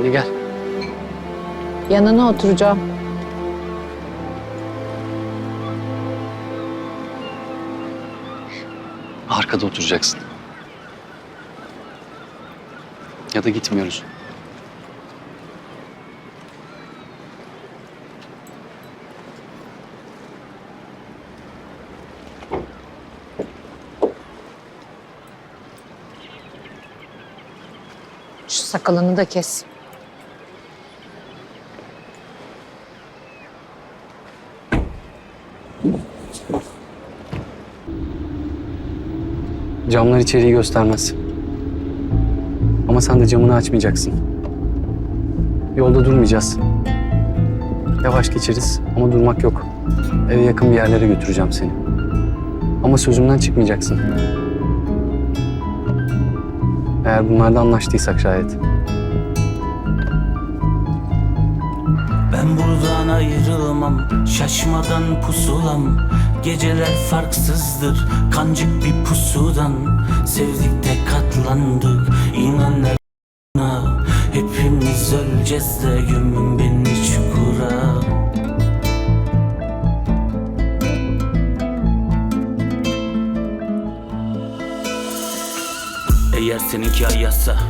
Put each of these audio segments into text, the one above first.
Hadi gel. Yanına oturacağım. Arkada oturacaksın. Ya da gitmiyoruz. Şu sakalını da kes. Camlar içeriği göstermez. Ama sen de camını açmayacaksın. Yolda durmayacağız. Yavaş geçeriz ama durmak yok. Eve yakın bir yerlere götüreceğim seni. Ama sözümden çıkmayacaksın. Eğer bunlarda anlaştıysak şayet. Ben buradan ayrılmam Şaşmadan pusulam. Geceler farksızdır Kancık bir pusudan. Sevdik de katlandık İnan bana Hepimiz öleceğiz de Gömün beni çukura. Eğer seninki ayazsa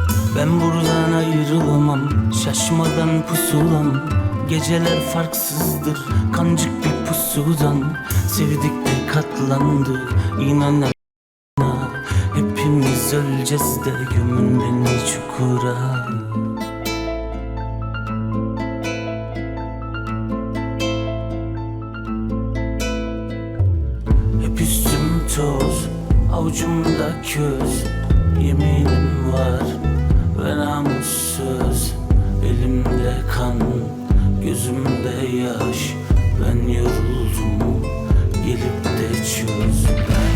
Ben buradan ayrılamam Şaşmadan pusulam. Geceler farksızdır Kancık bir pusudan. Sevdik de katlandık İnan bana Hepimiz öleceğiz de Gömün beni çukura. Hep üstüm toz, avucumda köz Yeminim var ve namussuz Elimde kan, gözümde yaş. Ben yoruldum, gelip de çöz.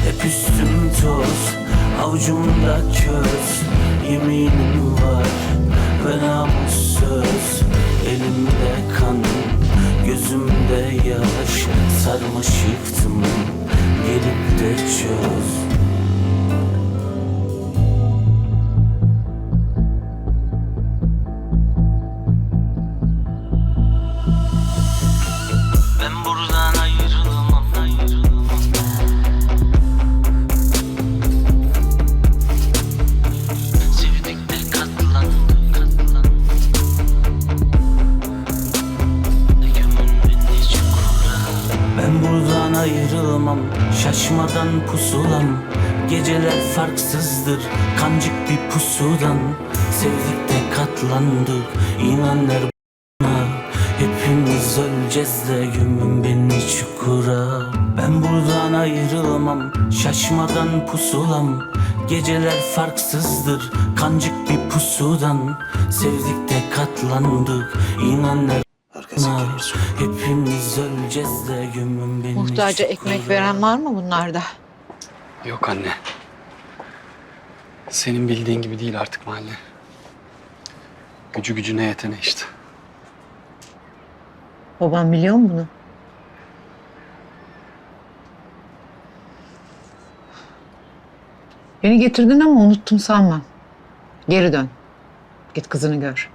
Hep üstüm toz, avucumda köz Yeminim var ve namussuz. Elimde kan, gözümde yaş. Sarmaş yıktım, gelip de çöz ayrılmam Şaşmadan pusulam. Geceler farksızdır Kancık bir pusudan. Sevdik de katlandık İnan ver bana. Hepimiz öleceğiz de Gömün beni çukura. Ben buradan ayrılmam Şaşmadan pusulam. Geceler farksızdır Kancık bir pusudan. Sevdik de katlandık İnan bana Hepimiz öleceğiz de gömün beni Muhtaca ekmek veren var mı bunlarda? Yok anne. Senin bildiğin gibi değil artık mahalle. Gücü gücüne yetene işte. Babam biliyor mu bunu? Beni getirdin ama unuttum sanma. Geri dön. Git kızını gör.